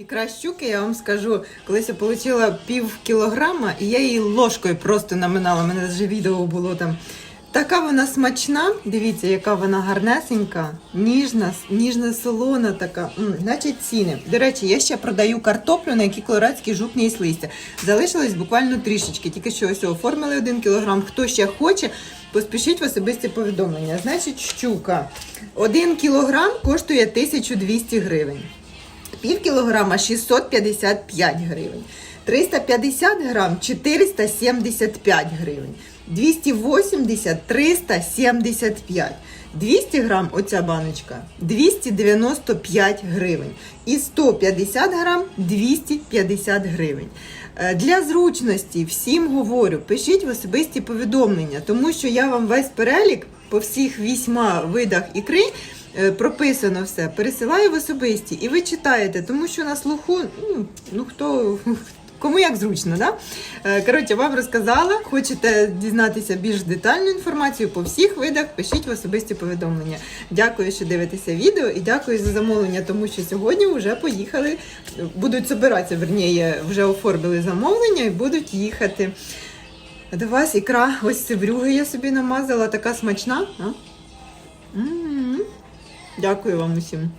Ікра щуки, я вам скажу, колись я отримала пів кілограма, і я її ложкою просто наминала. У мене вже відео було там. Така вона смачна, дивіться, яка вона гарнесенька, ніжна, ніжна солона така. М, значить, ціни. До речі, я ще продаю картоплю, на якій колорадський жук не їсть листя. Залишилось буквально трішечки, тільки що ось оформили один кілограм. Хто ще хоче, поспішіть в особисті повідомлення. Значить, щука. Один кілограм коштує 1200 гривень. Пів кілограма 655 гривень. 350 грам 475 гривень. 280 375. 200 грам оця баночка 295 гривень. І 150 грам 250 гривень. Е, Для зручності всім говорю, пишіть в особисті повідомлення, тому що я вам весь перелік по всіх вісьма видах ікри прописано все, пересилаю в особисті, і ви читаєте, тому що на слуху, ну, ну хто. Кому як зручно, да? Е, Коротше, вам розказала. Хочете дізнатися більш детальну інформацію по всіх видах, пишіть в особисті повідомлення. Дякую, що дивитеся відео, і дякую за замовлення, тому що сьогодні вже поїхали, будуть збиратися, верніше, вже оформили замовлення і будуть їхати. До вас ікра, ось севрюги я собі намазала, така смачна. А? М. Дякую вам усім.